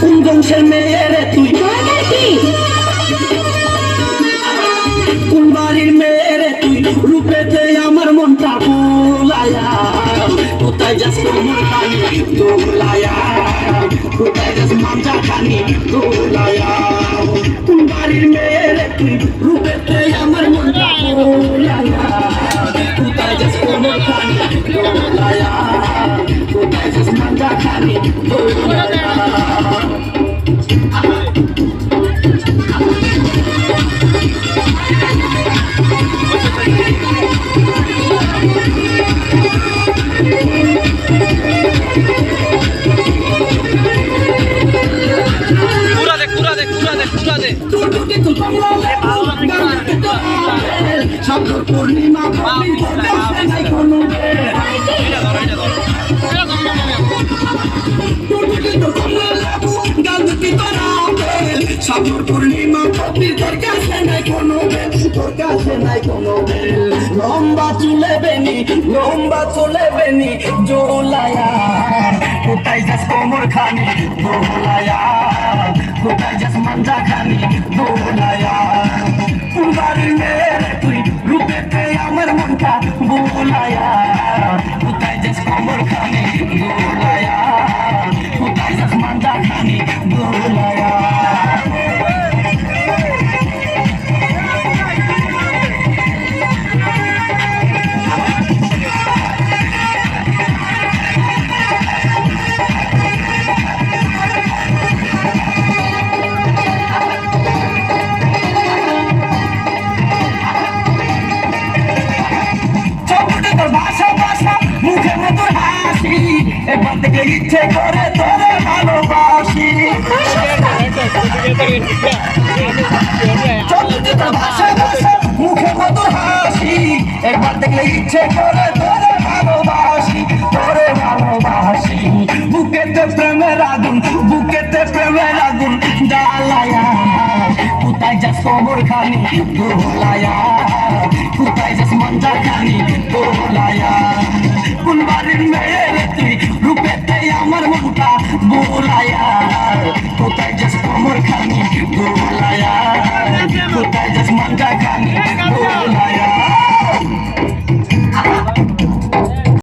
কোন বংশের মেয়ে রে তুই? কোন বাড়ির মেয়ে রে তুই? রূপেতে আমার মনটা ভুলায়া কোথায় যাস কোমর খানি? দোলায়া। কোথায় যাস মাঞ্জা খানি? দোলায়া। কোন বাড়ির মেয়ে রে তুই? রূপেতে আমার মনটা ভুলায়া কোথায় যাস কোমর খানি? দোলায়া। কোথায় যাস মাঞ্জা খানি? দোলায়া। সাগর পূর্ণিমা নাই কোনো এটা ধর এটা ধর সাগর পূর্ণিমা তোর কাছে নাই কোনো তোর কাছে নাই কোনো লম্বা চুলে বেনি লম্বা চুলে বেনি জোলায়া কোথায় যাস কোমর খানি? দোলায়া। কোথায় যাস মাঞ্জা খানি? দোলায়া। আমার মনটা একবার দেখলে ইচ্ছে করে তোরে ভালোবাসি চোখে তোর ভাষা মুখে মধুর হাসি একবার দেখলে ইচ্ছে করে তোরে তোরে ভালোবাসি বুকেতে প্রেমের আগুন বুকেতে প্রেমের আগুন জ্বালায়া কোথায় যাস কবর খানি দোলায়া কোথায় যাস মঞ্জা খানি দোলায়া কোন বাড়ির মেয়ে আমার মনটা বোলায়া কোথায় যাস